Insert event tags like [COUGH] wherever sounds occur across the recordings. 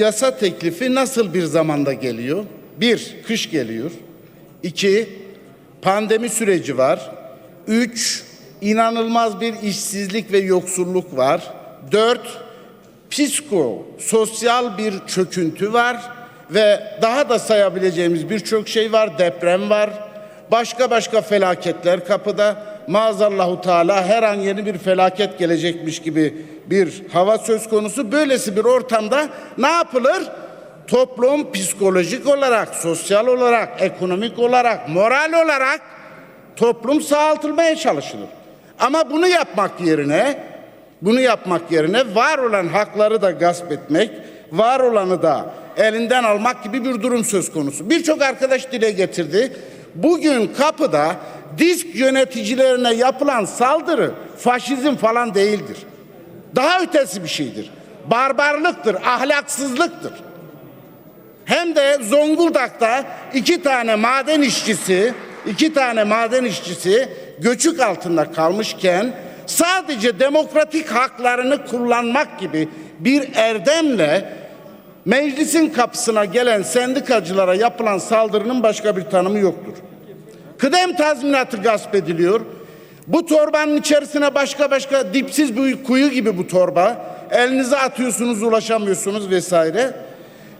yasa teklifi nasıl bir zamanda geliyor? Bir, kış geliyor. İki, pandemi süreci var. Üç, inanılmaz bir işsizlik ve yoksulluk var. Dört, psiko, sosyal bir çöküntü var ve daha da sayabileceğimiz birçok şey var. Deprem var. Başka başka felaketler kapıda. Maazallahu Teala her an yeni bir felaket gelecekmiş gibi bir hava söz konusu. Böylesi bir ortamda ne yapılır? Toplum psikolojik olarak, sosyal olarak, ekonomik olarak, moral olarak toplum sağaltılmaya çalışılır. Ama bunu yapmak yerine bunu yapmak yerine var olan hakları da gasp etmek, var olanı da elinden almak gibi bir durum söz konusu. Birçok arkadaş dile getirdi. Bugün kapıda disk yöneticilerine yapılan saldırı faşizm falan değildir. Daha ötesi bir şeydir. Barbarlıktır, ahlaksızlıktır. Hem de Zonguldak'ta iki tane maden işçisi, iki tane maden işçisi göçük altında kalmışken sadece demokratik haklarını kullanmak gibi bir erdemle meclisin kapısına gelen sendikacılara yapılan saldırının başka bir tanımı yoktur. Kıdem tazminatı gasp ediliyor. Bu torbanın içerisine başka başka dipsiz bir kuyu gibi bu torba. Elinize atıyorsunuz ulaşamıyorsunuz vesaire.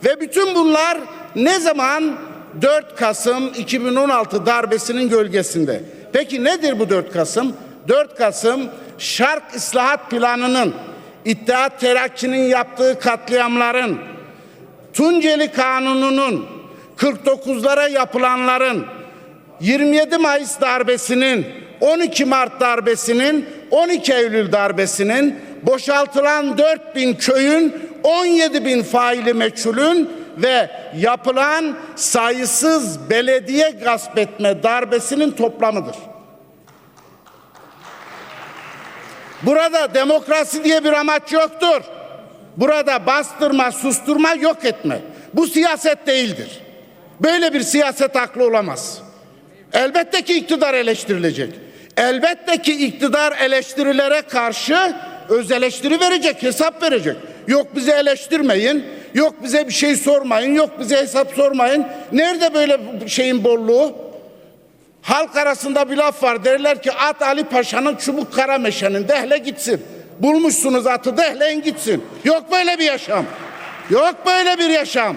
Ve bütün bunlar ne zaman 4 Kasım 2016 darbesinin gölgesinde. Peki nedir bu 4 Kasım? 4 Kasım Şark İslahat Planı'nın İttihat Terakki'nin yaptığı katliamların Tunceli Kanunu'nun 49'lara yapılanların 27 Mayıs darbesinin 12 Mart darbesinin 12 Eylül darbesinin boşaltılan 4 bin köyün 17 bin faili meçhulün ve yapılan sayısız belediye gasp etme darbesinin toplamıdır. Burada demokrasi diye bir amaç yoktur. Burada bastırma, susturma, yok etme. Bu siyaset değildir. Böyle bir siyaset haklı olamaz. Elbette ki iktidar eleştirilecek. Elbette ki iktidar eleştirilere karşı öz eleştiri verecek, hesap verecek. Yok bize eleştirmeyin, yok bize bir şey sormayın, yok bize hesap sormayın. Nerede böyle şeyin bolluğu? Halk arasında bir laf var derler ki at Ali Paşa'nın çubuk kara meşenin dehle gitsin. Bulmuşsunuz atı dehleyin gitsin. Yok böyle bir yaşam. Yok böyle bir yaşam.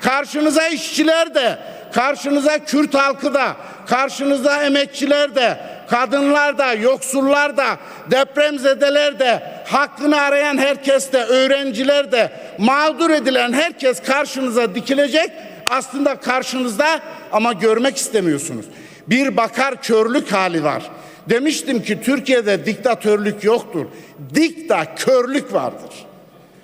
Karşınıza işçiler de, karşınıza Kürt halkı da, karşınıza emekçiler de, kadınlar da, yoksullar da, depremzedeler de, hakkını arayan herkes de, öğrenciler de, mağdur edilen herkes karşınıza dikilecek. Aslında karşınızda ama görmek istemiyorsunuz. Bir bakar körlük hali var. Demiştim ki Türkiye'de diktatörlük yoktur. Diktatörlük vardır.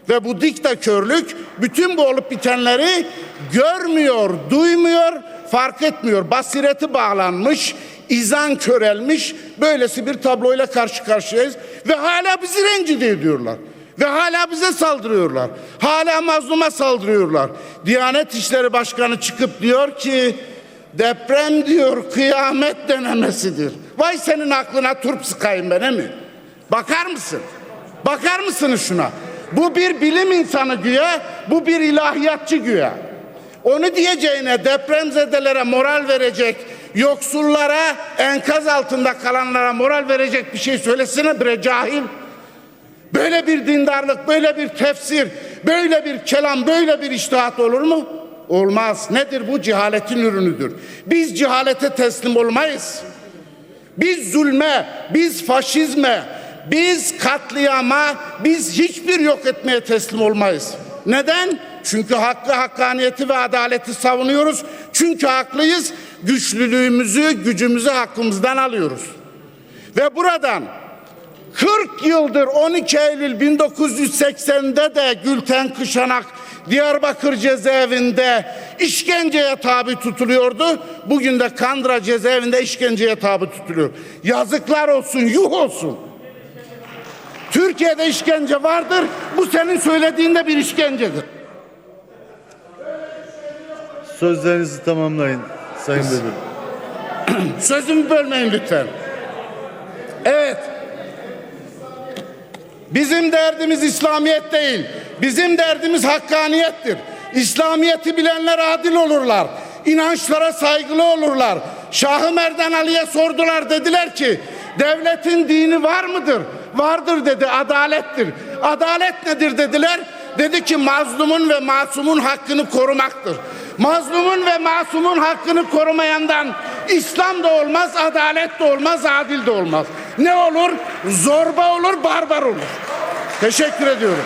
Ve bu diktatörlük bütün bu olup bitenleri görmüyor, duymuyor, fark etmiyor. Basireti bağlanmış, izan körelmiş. Böylesi bir tabloyla karşı karşıyayız. Ve hala bizi rencide ediyorlar. Ve hala bize saldırıyorlar. Hala mazluma saldırıyorlar. Diyanet İşleri Başkanı çıkıp diyor ki deprem diyor kıyamet denemesidir. Vay senin aklına turp sıkayım ben mi? Bakar mısın? Bakar mısınız şuna? Bu bir bilim insanı güya, bu bir ilahiyatçı güya. Onu diyeceğine depremzedelere moral verecek, yoksullara, enkaz altında kalanlara moral verecek bir şey söylesene bre cahil. Böyle bir dindarlık, böyle bir tefsir, böyle bir kelam, böyle bir iştihat olur mu? Olmaz. Nedir bu? Cehaletin ürünüdür. Biz cehalete teslim olmayız. Biz zulme, biz faşizme, biz katliama, biz hiçbir yok etmeye teslim olmayız. Neden? Çünkü hakkı, hakkaniyeti ve adaleti savunuyoruz. Çünkü haklıyız. Güçlülüğümüzü, gücümüzü hakkımızdan alıyoruz. Ve buradan 40 yıldır 12 Eylül 1980'de de Gülten Kışanak Diyarbakır cezaevinde işkenceye tabi tutuluyordu. Bugün de Kandıra cezaevinde işkenceye tabi tutuluyor. Yazıklar olsun, yuh olsun. Türkiye'de işkence vardır. Bu senin söylediğinde bir işkencedir. Sözlerinizi tamamlayın Sayın Bedir. [CLEARS THROAT] Sözümü bölmeyin lütfen. Evet. Bizim derdimiz İslamiyet değil. Bizim derdimiz hakkaniyettir. İslamiyeti bilenler adil olurlar. İnançlara saygılı olurlar. Şahı Merdan Ali'ye sordular dediler ki devletin dini var mıdır? Vardır dedi adalettir. Adalet nedir dediler. Dedi ki mazlumun ve masumun hakkını korumaktır. Mazlumun ve masumun hakkını korumayandan İslam da olmaz, adalet de olmaz, adil de olmaz. Ne olur? Zorba olur, barbar olur. Teşekkür ediyorum.